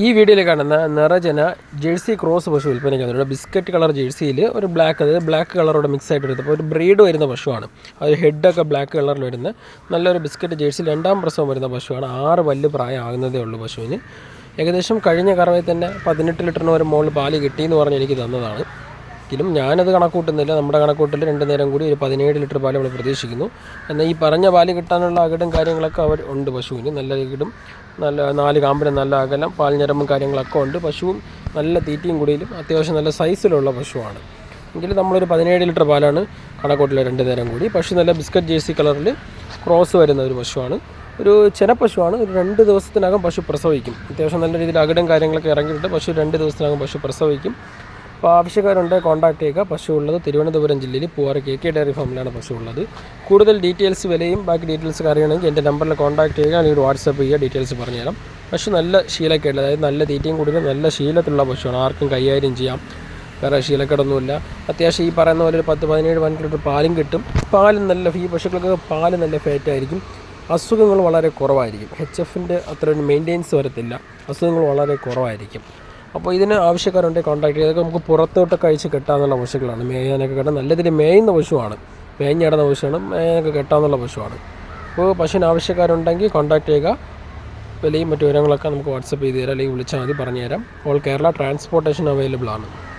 ഈ വീഡിയോയിൽ കാണുന്ന നിറജന ജേഴ്സി ക്രോസ് പശു വിൽപ്പനയ്ക്ക് ബിസ്ക്കറ്റ് കളർ ജേഴ്സിയിൽ ഒരു ബ്ലാക്ക് അതായത് ബ്ലാക്ക് കളറോട് മിക്സ് ആയിട്ട് ഒരു ബ്രീഡ് വരുന്ന പശുവാണ്. അത് ഹെഡൊക്കെ ബ്ലാക്ക് കളറിൽ വരുന്ന നല്ലൊരു ബിസ്ക്കറ്റ് ജേഴ്സി രണ്ടാം പ്രസവം വരുന്ന പശുവാണ്. ആറ് വല്ല് പ്രായമാകുന്നതേ ഉള്ളൂ പശുവിന്. ഏകദേശം കഴിഞ്ഞ കറവയിൽ തന്നെ പതിനെട്ട് ലിറ്ററിന് ഒരു മുകളിൽ പാൽ കിട്ടിയെന്ന് പറഞ്ഞ് എനിക്ക് തന്നതാണ്. എങ്കിലും ഞാനത് കണക്കൂട്ടുന്നില്ല. നമ്മുടെ കണക്കൂട്ടിൽ രണ്ട് നേരം കൂടി ഒരു പതിനേഴ് ലിറ്റർ പാൽ നമ്മൾ പ്രതീക്ഷിക്കുന്നു. എന്നാൽ ഈ പറഞ്ഞ പാൽ കിട്ടാനുള്ള അകടും കാര്യങ്ങളൊക്കെ അവർ ഉണ്ട് പശുവിന് നല്ല അകിടും നല്ല നാല് കാമ്പിനും നല്ല അകലം പാൽ ഞരമ്പും കാര്യങ്ങളൊക്കെ ഉണ്ട്. പശുവും നല്ല തീറ്റയും കുടിയിലും അത്യാവശ്യം നല്ല സൈസിലുള്ള പശുവാണ്. എങ്കിൽ നമ്മളൊരു പതിനേഴ് ലിറ്റർ പാലാണ് കണക്കൂട്ടിലെ രണ്ട് നേരം കൂടി. പശു നല്ല ബിസ്ക്കറ്റ് ജേഴ്സി കളറിൽ ക്രോസ് വരുന്ന ഒരു പശുവാണ്. ഒരു ചെനപ്പശുവാണ് ഒരു രണ്ട് ദിവസത്തിനകം പശു പ്രസവിക്കും. അത്യാവശ്യം നല്ല രീതിയിൽ അകിടും കാര്യങ്ങളൊക്കെ ഇറങ്ങിയിട്ട് പശു രണ്ട് ദിവസത്തിനകം പശു പ്രസവിക്കും. അപ്പോൾ ആവശ്യക്കാരുണ്ട് കോൺടാക്ട് ചെയ്യുക പശു ഉള്ളത് തിരുവനന്തപുരം ജില്ലയിൽ പൂവാറ് കെ കെ ഡയറി ഫാമിലാണ് പശു ഉള്ളത്. കൂടുതൽ ഡീറ്റെയിൽസ് വിലയും ബാക്കി ഡീറ്റെയിൽസ് അറിയണമെങ്കിൽ എന്റെ നമ്പറിൽ കോൺടാക്ട് ചെയ്യുക. അല്ലെങ്കിൽ വാട്സപ്പ് ചെയ്യുക. ഡീറ്റെയിൽസ് പറഞ്ഞുതരാം. പശു നല്ല ശീലക്കേട് അതായത് നല്ല തീറ്റയും കൂടുതൽ നല്ല ശീലത്തിലുള്ള പശുവാണ്. ആർക്കും കൈകാര്യം ചെയ്യാം. വേറെ ശീലക്കേടൊന്നുമില്ല. അത്യാവശ്യം ഈ പറയുന്ന പോലെ ഒരു പത്ത് പതിനേഴ് പതിനെട്ട് ലിറ്റർ പാലും കിട്ടും. പാലും നല്ല ഈ പശുക്കൾക്ക് പാൽ നല്ല ഫാറ്റ് ആയിരിക്കും. അസുഖങ്ങൾ വളരെ കുറവായിരിക്കും. എച്ച് എഫിന്റെ അത്ര ഒരു മെയിന്റെനൻസ് വരത്തില്ല. അസുഖങ്ങൾ വളരെ കുറവായിരിക്കും. അപ്പോൾ ഇതിന് ആവശ്യക്കാരുണ്ടെങ്കിൽ കോൺടാക്ട് ചെയ്തൊക്കെ നമുക്ക് പുറത്തോട്ട് കഴിച്ച് കെട്ടാന്നുള്ള പശുക്കളാണ്. മേയാനൊക്കെ കെട്ടാൻ നല്ല രീതിയിൽ മേയുന്ന പശുവാണ്. മേഞ്ഞിടുന്ന പശുവാണ് മേയാനൊക്കെ കെട്ടാന്നുള്ള പശുവാണ്. അപ്പോൾ പശുവിന് ആവശ്യക്കാരുണ്ടെങ്കിൽ കോൺടാക്ട് ചെയ്യുക. വിലയും മറ്റു വിവരങ്ങളൊക്കെ നമുക്ക് വാട്സപ്പ് ചെയ്ത് തരാം. അല്ലെങ്കിൽ വിളിച്ചാൽ മതി പറഞ്ഞുതരാം. ഓൾ കേരള ട്രാൻസ്പോർട്ടേഷൻ അവൈലബിൾ ആണ്.